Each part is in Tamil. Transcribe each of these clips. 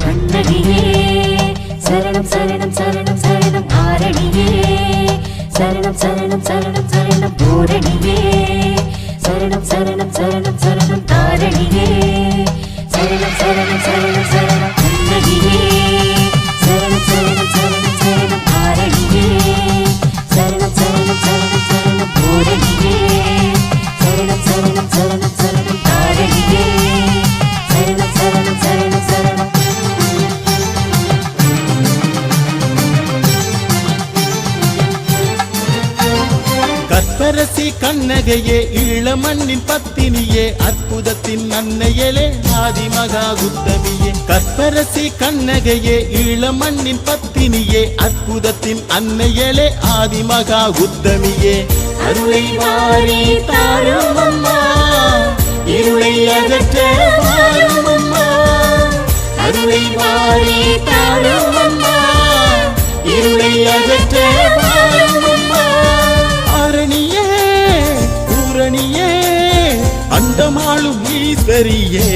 கண்ணகியே சரணம் சரணம் சரணம் சரணம் ஆரணியே சரணம் சரணம் சரணம் சரணம் பூரணியே சரணம் சரணம் சரணம் சரணம் தாரணியே சரணம் சரணம் சரணம் சரணம் கண்ணகியே சரணம் சரணம் சரணம் சரணம் ஆரணியே சரணம் சரணம் சரணம் சரணம் பூரணியே கற்பரசி கண்ணகையே ஈழமண்ணின் பத்தினியே அற்புதத்தின் அன்னையலே ஆதிமகா உத்தமியே கற்பரசி கண்ணகையே ஈழமண்ணின் பத்தினியே அற்புதத்தின் அன்னையலே ஆதிமகா உத்தமியே அருளை வாரி தாரும் அம்மா இருளை அகற்ற வாரும் அம்மா. அருளை வாரி தாரும் அம்மா இருளை அகற்ற அண்டமாளும் ஈஸ்வரியே.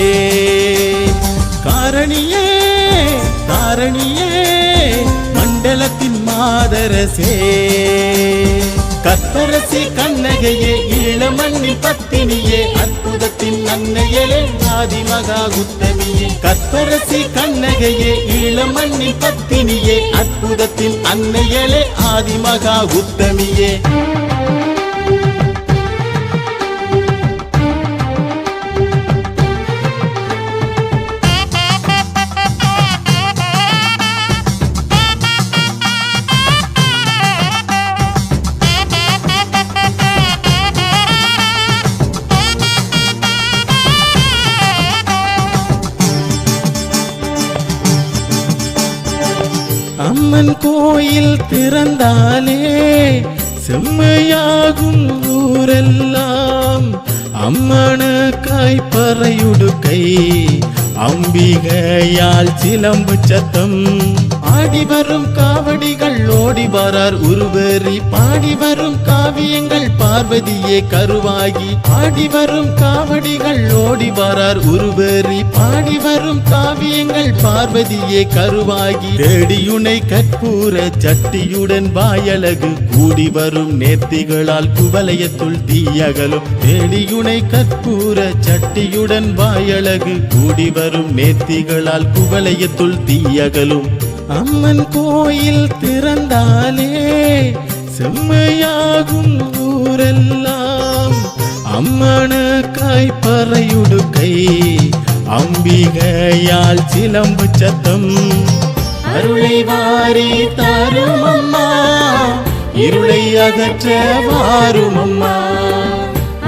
காரணியே காரணியே மண்டலத்தின் மாதரசே. கற்பரசி கண்ணகையே ஈழமண்ணின் பத்தினியே அற்புதத்தின் அன்னையலே ஆதிமகா உத்தமியே கற்பரசி கண்ணகையே ஈழமண்ணின் பத்தினியே அற்புதத்தின் அன்னையலே ஆதிமகா உத்தமியே அம்மன் கோயில் திறந்தாலே செம்மையாகும் ஊரெல்லாம். அம்மனுக்காய் பறையுடுக்கை அம்பிகையால் சிலம்பு சத்தம். ஆடி வரும் காவடிகள் ஓடி வரார் உருவரி பாடி வரும் காவியங்கள் பார்வதியே கருவாகி பாடி வரும் காவடிகள் ஓடி வரார் உருவரி பாடி வரும் காவியங்கள் பார்வதியே கருவாகி தேடியுனை கற்பூர சட்டியுடன் வாயழகு கூடி வரும் நேர்த்திகளால் குவலயத்துள் தீயகலும் தேடியுனை கற்பூர சட்டியுடன் வாயழகு கூடி வரும் நேர்த்திகளால் குவலயத்துள் தீயகலும் அம்மன் கோயில் திறந்தாலே செம்மையாகும் ஊரெல்லாம். அம்மனுக்காய் பறையுடுக்கை அம்பிகையால் சிலம்பு சத்தம். அருளை வாரி தரும் அம்மா இருளை அகற்ற வாரும் அம்மா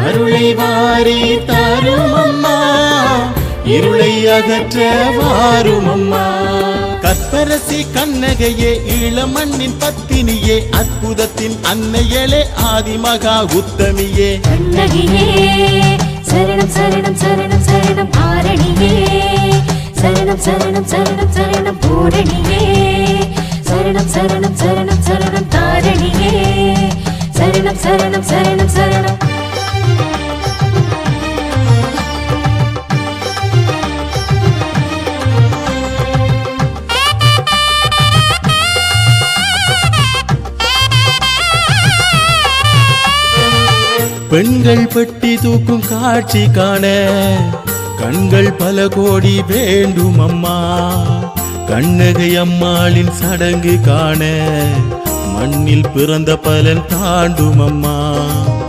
அருளை வாரி தரும் அம்மா இருளை அகற்ற வாரும் அம்மா காசி கண்ணகையே ஈழமண்ணின் பத்தினியே அற்புதத்தின் அன்னையலே ஆதிமகா உத்தமியே கண்ணகியே சரணம் சரணம் சரணம் சரணம் ஆரணியே சரணம் சரணம் சரணம் சரணம் பூரணியே சரணம் சரணம் சரணம் சரணம் தாரணியே சரணம் சரணம் சரணம் சரணம் பெண்கள் பெட்டி தூக்கும் காட்சி காண கண்கள் பல கோடி வேண்டும் அம்மா. கண்ணகை அம்மாளின் சடங்கு காண மண்ணில் பிறந்த பலன் தாண்டும் அம்மா.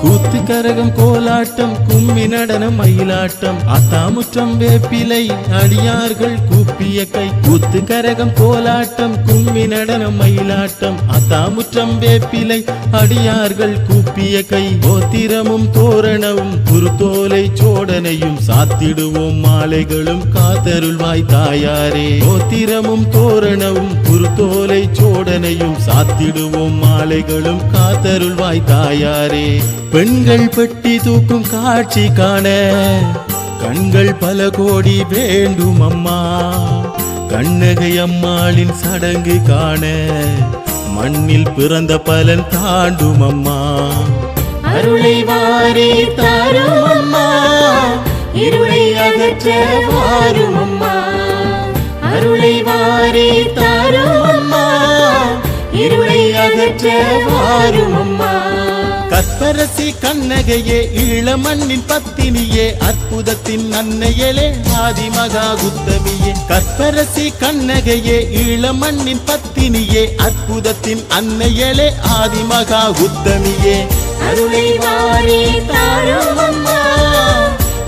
கூத்து கரகம் கோலாட்டம் கும்மி நடனம் மயிலாட்டம். அத்தாமுற்றம் வேப்பிலை அடியார்கள் கூப்பிய கை. கூத்து கரகம் கோலாட்டம் கும்மி நடனம் மயிலாட்டம். அத்தாமுற்றம் வேப்பிலை அடியார்கள் கூப்பிய கை. கோத்திரமும் தோரணமும் குருத்தோலை சோடனையும் சாத்திடுவோம் மாலைகளும் காத்தருள்வாய் தாயாரே. கோத்திரமும் தோரணமும் குருத்தோலை சோடனையும் சாத்திடுவோம் மாலைகளும் காத்தருள்வாய் தாயாரே. பெண்கள் பெட்டி தூக்கும் காட்சி காண கண்கள் பல கோடி வேண்டும் அம்மா. கண்ணகை அம்மாளின் சடங்கு காண மண்ணில் பிறந்த பலன் தாண்டும் அம்மா. அருளை வாரி தாரும் அம்மா. இருளை அகற்ற வாரும் அம்மா. அருளை வாரி தாரும் அம்மா. இருளை அகற்ற வாரும் அம்மா. கற்பரசி கண்ணகையே ஈழமண்ணின் பத்தினியே அற்புதத்தின் அன்னையலே ஆதிமகா குத்தமியே கற்பரசி கண்ணகையே ஈழமண்ணின் பத்தினியே அற்புதத்தின் அன்னையலே ஆதிமகா குத்தமியே அருளை வாரி தாரும் அம்மா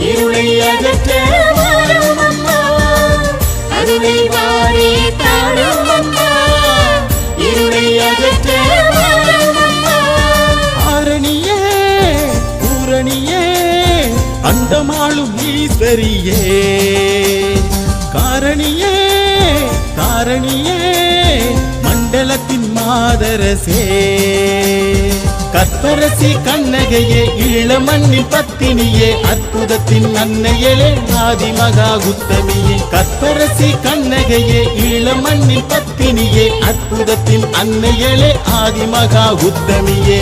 இருளை அகற்ற ஈஸ்வரியே காரணியே காரணியே மண்டலத்தின் மாதரசே. கற்பரசி கண்ணகையே இளமண்ணின் பத்தினியே அற்புதத்தின் அன்னையலே ஆதி மகா உத்தமியே கற்பரசி கண்ணகையே இளமண்ணின் பத்தினியே அற்புதத்தின் அன்னையலே ஆதி மகா உத்தமியே